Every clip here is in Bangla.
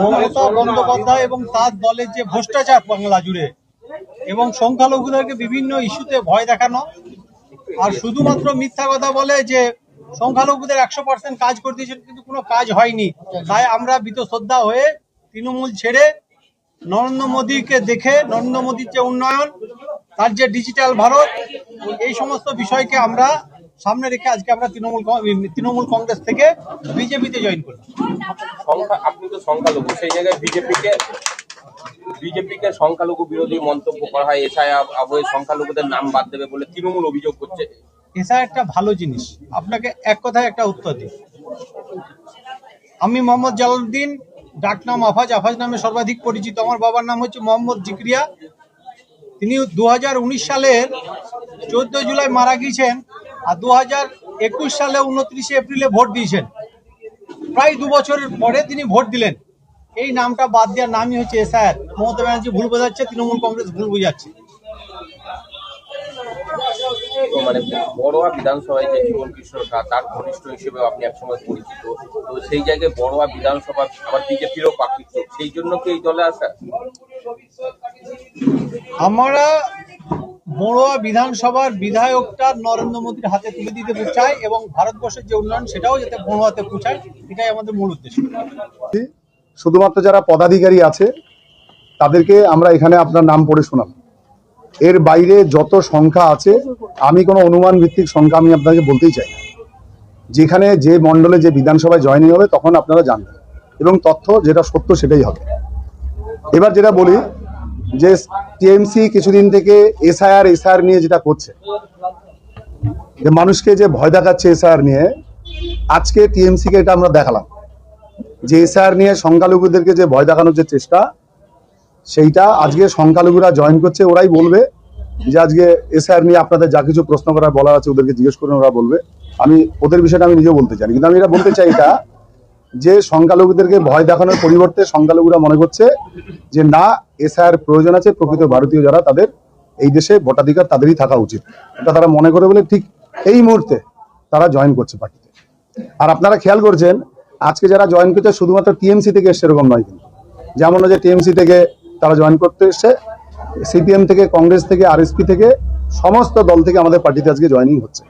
মমতা বন্দ্যোপাধ্যায় এবং তার দলের যে ভ্রষ্টাচার বাংলা জুড়ে, এবং সংখ্যালঘুদেরকে বিভিন্ন ইস্যুতে ভয় দেখানো, আর শুধুমাত্র মিথ্যা কথা বলে যে সংখ্যালঘুদের একশো পার্সেন্ট কাজ করে দিয়েছেন, কিন্তু কোনো কাজ হয়নি। তাই আমরা শ্রদ্ধা হয়ে তৃণমূল ছেড়ে নরেন্দ্র মোদীকে দেখে, নরেন্দ্র মোদীর যে উন্নয়ন, তার যে ডিজিটাল ভারত, এই সমস্ত বিষয়কে আমরা সামনে রেখে আজকে আমরা তৃণমূল তৃণমূল কংগ্রেস থেকে বিজেপিতে জয়েন করলাম। সংখ্যা আপনি তো সংখ্যালঘু সেই জায়গায় বিজেপিকে বিজেপিকে সংখ্যালঘু বিরোধী মন্তব্য করা হয়। এছাড়া আবহে সংখ্যালঘুদের নাম বাদ দেবে বলে তৃণমূল অভিযোগ করছে। এসা একটা ভালো জিনিস। আপনাকে এক কথায় একটা উত্তর দিই। আমি মোহাম্মদ জালালউদ্দিন ডাকনাম আফাজ। আফাজ নামে সর্বাধিক পরিচিত। আমার বাবার নাম হচ্ছে মোহাম্মদ জিক্রিয়া। তিনি দু হাজার উনিশ সালের চোদ্দ জুলাই মারা গিয়েছেন। আর দু একুশ সালে উনত্রিশে এপ্রিলে ভোট দিয়েছেন। প্রায় দু বছরের পরে তিনি ভোট দিলেন। এই নামটা বাদ দেওয়ার নামই হচ্ছে এসআর মমতা ব্যানার্জি ভুল বোঝাচ্ছে তৃণমূল কংগ্রেস ভুল বোঝাচ্ছে। মানে বড়োয়া বিধানসভায় যে জীবন কৃষ্ণ তার ঘনিষ্ঠ হিসেবে আপনি একসময় পরিচিত। তো সেই জায়গায় বড়োয়া বিধানসভা আবার বিজেপিরও পাকিত সেই জন্য কি এই দলে আসা? আমরা বড়ুয়া বিধানসভার বিধায়কটা নরেন্দ্র মোদীর হাতে তুলে দিতে চাই এবং ভারতবর্ষের যে উন্নয়ন সেটাও যাতে বড়ুয়াতে পৌঁছায়, এটাই আমাদের মূল উদ্দেশ্য। শুধুমাত্র যারা পদাধিকারী আছে, তাদেরকে আমরা এখানে আপনার নাম পড়ে শোনাব। এর বাইরে যত সংখ্যা আছে, আমি কোনো অনুমান ভিত্তিক সংখ্যা আমি আপনাকে বলতেই চাই। যেখানে যে মণ্ডলে যে বিধানসভায় জয়েনিং হবে, তখন আপনারা জানবেন। এবং তথ্য যেটা সত্য সেটাই হবে। এবার যেটা বলি যে টিএমসি কিছুদিন থেকে এসআইআর এসআইআর নিয়ে যেটা করছে। যে মানুষকে যে ভয় দেখাচ্ছে এসআইআর নিয়ে, আজকে টিএমসি কে এটা আমরা দেখালাম। যে এসআর নিয়ে সংখ্যালঘুদেরকে যে ভয় দেখানোর যে চেষ্টা, সেইটা আজকে সংখ্যালঘুরা জয়েন করছে, ওরাই বলবে যে আজকে এসআর নিয়ে আপনাদের যা কিছু প্রশ্ন করার বলার আছে, ওদেরকে জিজ্ঞেস করুন ওরা বলবে। আমি, ওদের বিষয়টা আমি নিজেও বলতে চাই কিন্তু আমি এটা বলতে চাই এটা যে সংখ্যালঘুদেরকে ভয় দেখানোর পরিবর্তে সংখ্যালঘুরা মনে করছে যে না এসআর প্রয়োজন আছে, প্রকৃত ভারতীয় যারা তাদের এই দেশে ভোটাধিকার তাদেরই থাকা উচিত। এটা তারা মনে করে বলে ঠিক এই মুহূর্তে তারা জয়েন করছে পার্টিতে। আর আপনারা খেয়াল করছেন, আজকে যারা জয়েন করছে শুধুমাত্র টিএমসি থেকে এসছে এরকম নয় কিন্তু। যেমন যে টিএমসি থেকে তারা জয়েন করতে এসছে, সিপিএম থেকে, কংগ্রেস থেকে, আরএসপি থেকে, সমস্ত দল থেকে আমাদের পার্টিতে আজকে জয়েনিং হচ্ছে।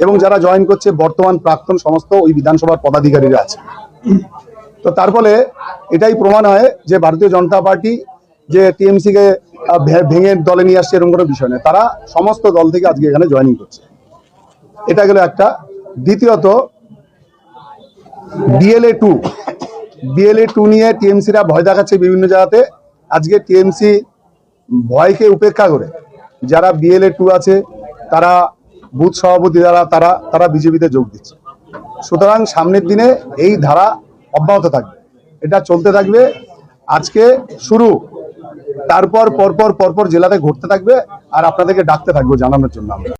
এবং যারা জয়েন করছে, বর্তমান প্রাক্তন সমস্ত ওই বিধানসভার পদাধিকারীরা আছে। তো তার ফলে এটাই প্রমাণ হয় যে ভারতীয় জনতা পার্টি যে টিএমসি কে আহ, ভেঙে দলে নিয়ে আসছে এরকম কোনো বিষয় নয়। তারা সমস্ত দল থেকে আজকে এখানে জয়েনিং করছে। এটা গেল একটা। দ্বিতীয়ত বিএলএ টু বিএলএ টু নিয়ে টিএমসিরা ভয় দেখাচ্ছে বিভিন্ন জায়গাতে। আজকে টিএমসি ভয়কে উপেক্ষা করে। যারা বিএলএ টু আছে তারা বুথ সভাপতি যারা তারা তারা বিজেপিতে যোগ দিচ্ছে। সুতরাং সামনের দিনে এই ধারা অব্যাহত থাকবে। এটা চলতে থাকবে, আজকে শুরু, তারপর পরপর পরপর জেলাতে ঘুরতে থাকবে, আর আপনাদেরকে ডাকতে থাকব জানানোর জন্য আমরা।